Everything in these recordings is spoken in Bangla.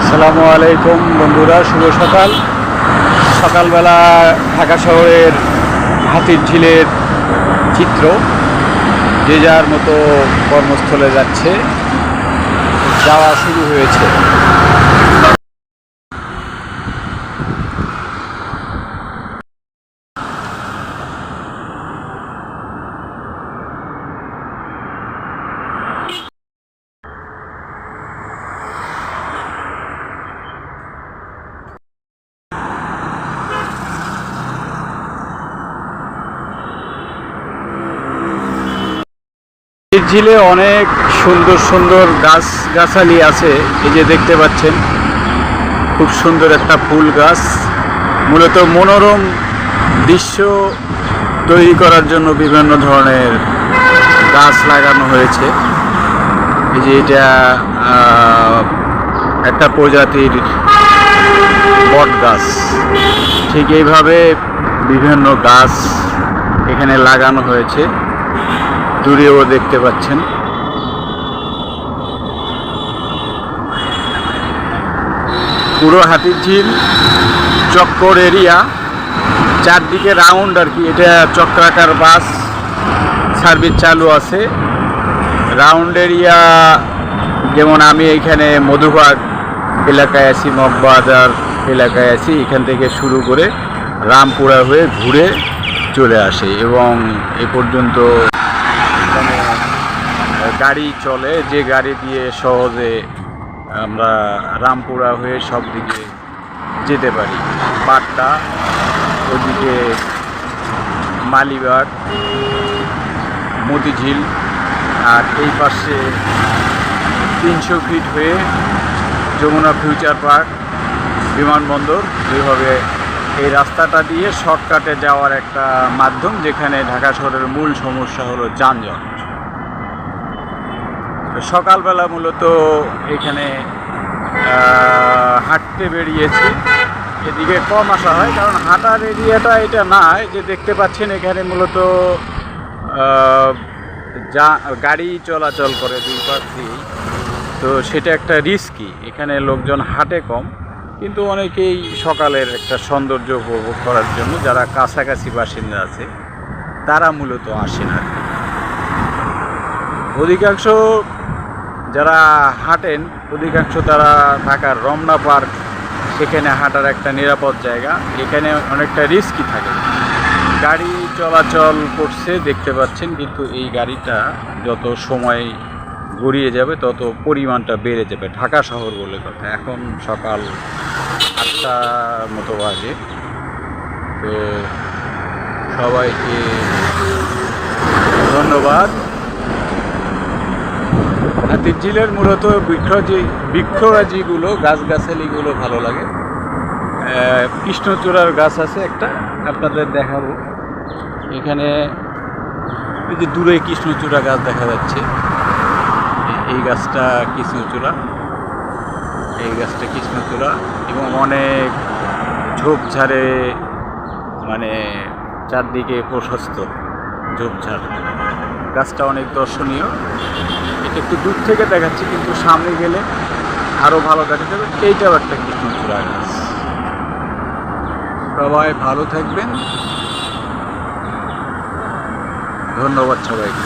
আসসালামু আলাইকুম বন্ধুরা, শুভ সকাল। সকালবেলা ঢাকা শহরের হাতির ঝিলের চিত্র যে যার মতো কর্মস্থলে যাচ্ছে, যাওয়া শুরু হয়েছে। ঝিলে অনেক সুন্দর সুন্দর গাছ, গাছালি আছে, এই যে দেখতে পাচ্ছেন। খুব সুন্দর একটা ফুল গাছ। মূলত মনোরম দৃশ্য তৈরি করার জন্য বিভিন্ন ধরনের গাছ লাগানো হয়েছে। এই যে এটা একটা প্রজাতির বট গাছ। ঠিক এইভাবে বিভিন্ন গাছ এখানে লাগানো হয়েছে। দূরেও দেখতে পাচ্ছেন। পুরো হাতির ঝিল চক্কর এরিয়া, চারদিকে রাউন্ড আর কি। এটা চক্রাকার বাস সার্ভিস চালু আছে। রাউন্ড এরিয়া, যেমন আমি এইখানে মধুবাগ এলাকায় আছি, মগবাজার এলাকায় আছি, এখান থেকে শুরু করে রামপুরা হয়ে ঘুরে চলে আসে এবং এ পর্যন্ত গাড়ি চলে, যে গাড়ি দিয়ে সহজে আমরা রামপুরা হয়ে সব দিকে যেতে পারি। পাট্টা ওদিকে মালিবাগ, মতিঝিল, আর এই পাশে তিনশো ফিট হয়ে যমুনা ফিউচার পার্ক, বিমানবন্দর। এইভাবে এই রাস্তাটা দিয়ে শর্টকাটে যাওয়ার একটা মাধ্যম, যেখানে ঢাকা শহরের মূল সমস্যা হলো যানজট। সকালবেলা মূলত এখানে হাঁটতে বেরিয়েছি। এদিকে কম আসা হয়, কারণ হাঁটার এরিয়াটা এটা না যে দেখতে পাচ্ছেন এখানে মূলত যা, গাড়ি চলাচল করে দুই পাশ তো সেটা একটা রিস্কি এখানে লোকজন হাঁটে কম। কিন্তু অনেকেই সকালের একটা সৌন্দর্য উপভোগ করার জন্য, যারা কাছাকাছি বাসিন্দা আছে, তারা মূলত আসেন আর অধিকাংশ যারা হাঁটেন, অধিকাংশ তারা ঢাকার রমনা পার্ক, সেখানে হাঁটার একটা নিরাপদ জায়গা। এখানে অনেকটা রিস্কি থাকে। গাড়ি চলাচল করছে, দেখতে পাচ্ছেন, কিন্তু এই গাড়িটা যত সময় গড়িয়ে যাবে, তত পরিমাণটা বেড়ে যাবে। ঢাকা শহর বলে কথা। এখন সকাল আটটার মতো বাজে। তো সবাইকে ধন্যবাদ। হাতির ঝিলের মূলত বৃক্ষজি বৃক্ষরাজিগুলো, গাছগাছালিগুলো ভালো লাগে। কৃষ্ণচূড়ার গাছ আছে একটা, আপনাদের দেখাবো। এখানে এই যে দূরে কৃষ্ণচূড়া গাছ দেখা যাচ্ছে। এই গাছটা কৃষ্ণচূড়া। এই গাছটা কৃষ্ণচূড়া এবং অনেক ঝোপঝাড়ে মানে চারদিকে প্রশস্ত ঝোপঝাড়। গাছটা অনেক দর্শনীয়। এটা একটু দূর থেকে দেখাচ্ছি, কিন্তু সামনে গেলে আরও ভালো দেখা যাবে এইটাও একটা কৃষ্ণচূড়া গাছ। সবাই ভালো থাকবেন। ধন্যবাদ সবাইকে।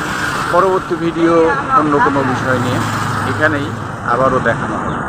পরবর্তী ভিডিও অন্য কোনো বিষয় নিয়ে এখানেই আবারও দেখানো হবে।